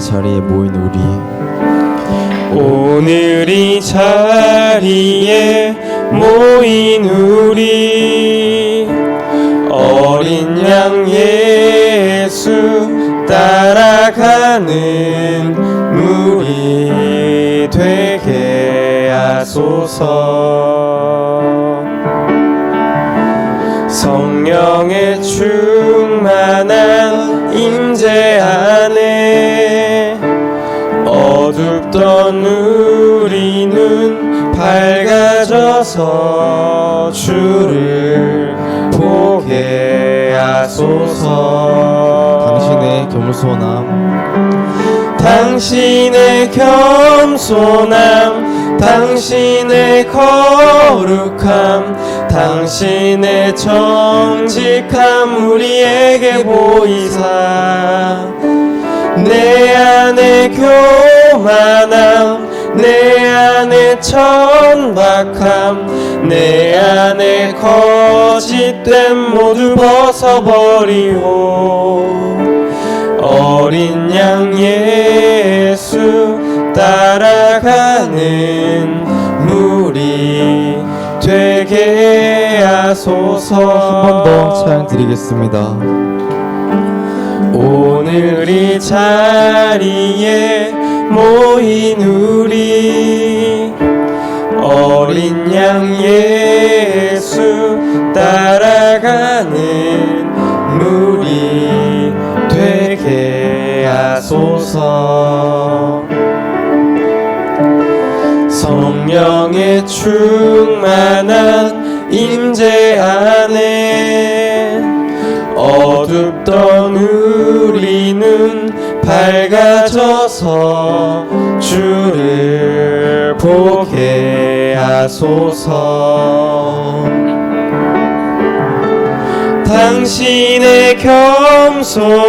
자리에 모인 우리 오늘 이 자리에 모인 우리 어린 양 예수 따라가는 무리 되게 하소서. 성령의 충만 어둡던 우리는 밝아져서 주를 보게 하소서. 당신의 겸손함. 당신의 겸손함 당신의 거룩함 당신의 정직함 우리에게 보이사 교만함 내 안에 천박함 내 안에 거짓됨 모두 벗어버리고 어린 양 예수 따라가는 무리 되게 하소서. 한 번 더 찬양 드리겠습니다. 오늘 이 자리에 모인 우리 어린 양 예수 따라가는 무리 되게 하소서. 성령의 충만한 임재 안에 어둡던 밝아져서 주를 보게 하소서. 당신의 겸손함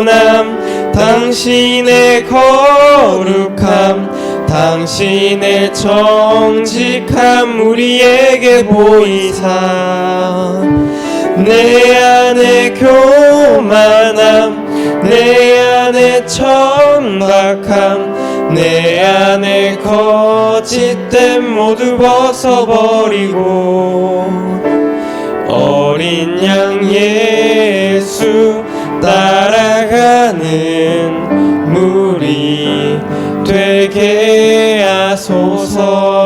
당신의 거룩함 당신의 정직함 우리에게 보이사. 내 안에 교만함 내 험악함. 내 안에 거짓된 모두 벗어버리고 어린 양 예수 따라가는 무리 되게 하소서.